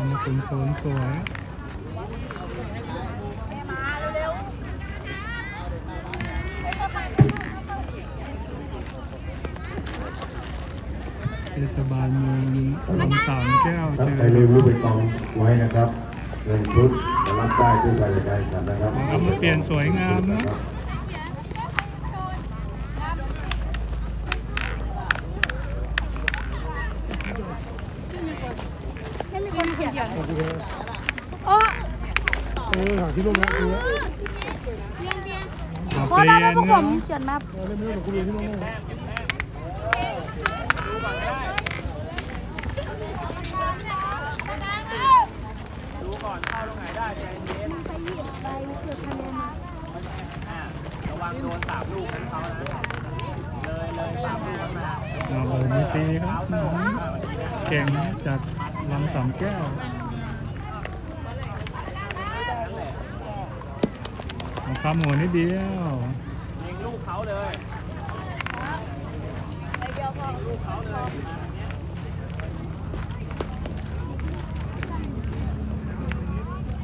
เอามาถึงโซนสวยเทศบาลเมืองลำสามแก้วครับเจอใครลืมรูปไปกองไว้นะครับเงินชุดจะรับได้ด้วยการจัดการกันนะครับเอามาเปลี่ยนสวยงามนะ ไม่มีคนเขียนโอ้ เออหาที่ร่มนะคือว่าเอาเพเปราะลี่ว่ายนพวกผมเขียนมาเออเล่นไม่ได้คุณเรียนที่ร่มนะดูก่อนเข้าตรงไหนได้ใจเย็นอ่าระวังโดนสามลูกนั้นเขานะเลยเลยสามลูกมาเอาเลยม่ตีครับน้องเก่งจากลำสามแก้ว เอาหัวนิดเดียวเล็งลูกเขาเลยลูกเขาเลยมาเนี้ย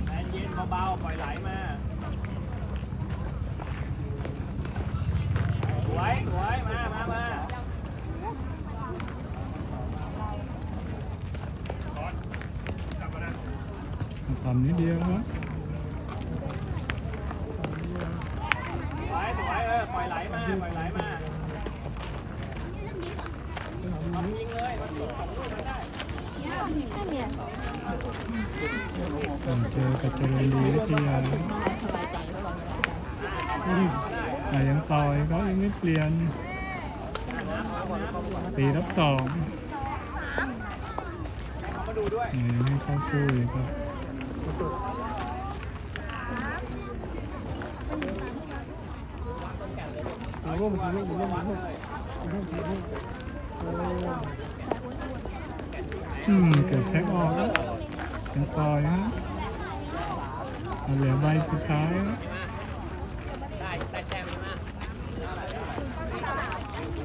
ใจเย็นเบาๆปล่อยไหลมาสวยสวยมามามาเอาคำนิดเดียวครับ สวยสวยเอปล่อยไหลมาปล่อยไหลมาเอายิงเลยมันสองลูกมันได้ไม่มีผมเจอกับเจริญดีวิทยาอ่ยังต่อยเขายังไม่เปลี่ยนตีรับสองเอามาดูด้วยนี่เข้าสู้อยู่ครับ ร่มคือร่มร่มร่มร่มร่มคือร่มเอออืมเกิดแท็กออกแล้วยังต่อยฮะเอเหลือใบสุดท้ายได้ได้แต้มมา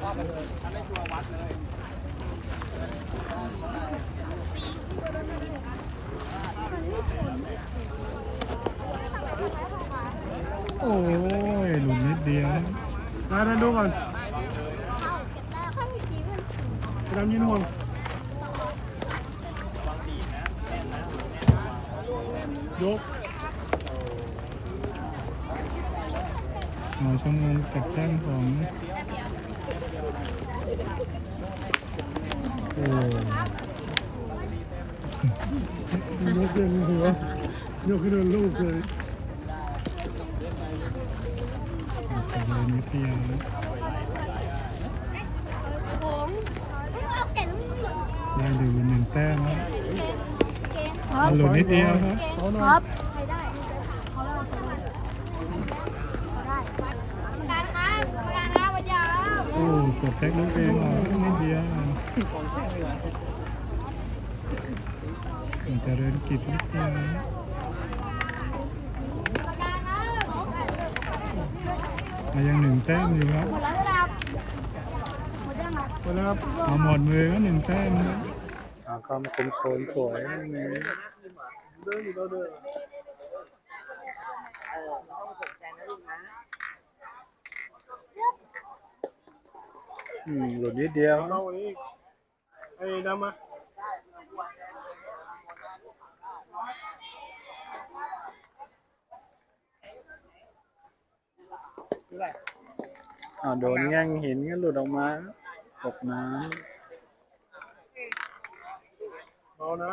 ก็ไปเลยถ้าไม่ชัวร์วัดเลย โอ้ยหลุดนิดเดียวนะ มาเดินดูก่อนไปดำยินห่วงยกหมอชมงกับแต้มของโอ้ยกเรื่องหัวยกขึ้นลูกเลย เจริญวิทยาผมเอาแก่นได้ดูหนึ่งแต้มครับครัเอาบหลุดนิดเดียวครับครับใครได้เขาได้เขาได้ประกันครับประกันครับวันยาวโอ้กดแท็กลูกเองออกนิดเดียวเจริญกิจวิทยาประกันครับ มายังหนึ่งแต้มอยู่ครับหมดแล้วครับหมดยังครับไปแล้วครับเอาหมดมือก็หนึ่งแต้มนะอ่าคำเป็นโซนสวยเดินอยู่เราเดินอืมหลุดนิดเดียวเราอันนี้ไอ้ดำมา อ่าโดนแง่งหินก็หลุดออกมาตกน้เบานะ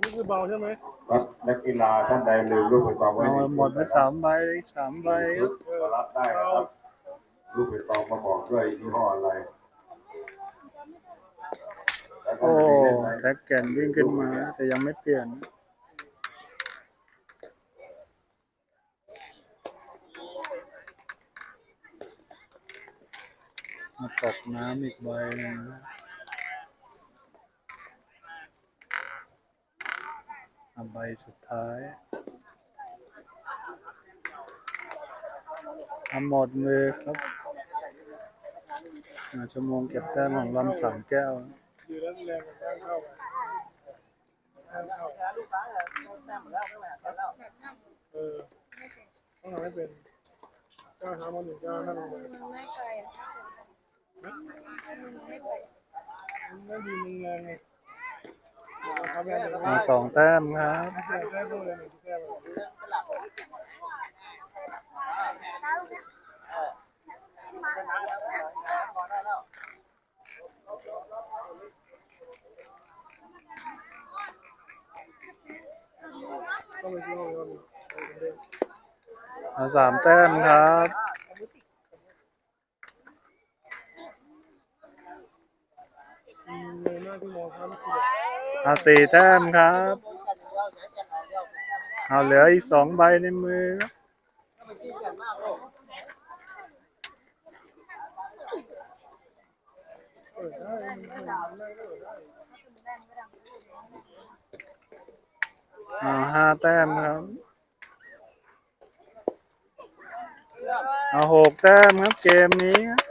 นี่คือเบาใช่ไหมครับนักกีฬาท่านใดลืมรูปไปกองำไว้เอาในหมดไปสามใบสามใบชุดจะรับได้นะครับรูปไปกองมาบอกด้วยยี่ห้ออะไรแล้วก็โอ้ไม่ได้เล่นไหม แท็กแกนวิ่งขึ้นมา แต่ยังไม่เปลี่ยน มาตกน้ำอีกใบหนึงอะใบสุดท้ายทำหมดมือครับอะชั่วโมงเก็บแต้มของลำสามแก้วเข้าไปการเข้าเออต้องทำให้เป็นก้าวท้ามหนึ่งก้าวนั่งลงไกลนั่นดีมึง มาสองแต้มครับมาสามแต้มครับ เอาสี่แต้มครับ เอาเหลืออีกสองใบในมือครับเออได้มันมันได้ก็ได้เอาห้าแต้มครับ เอาหกแต้มครับเกมนี้ครับ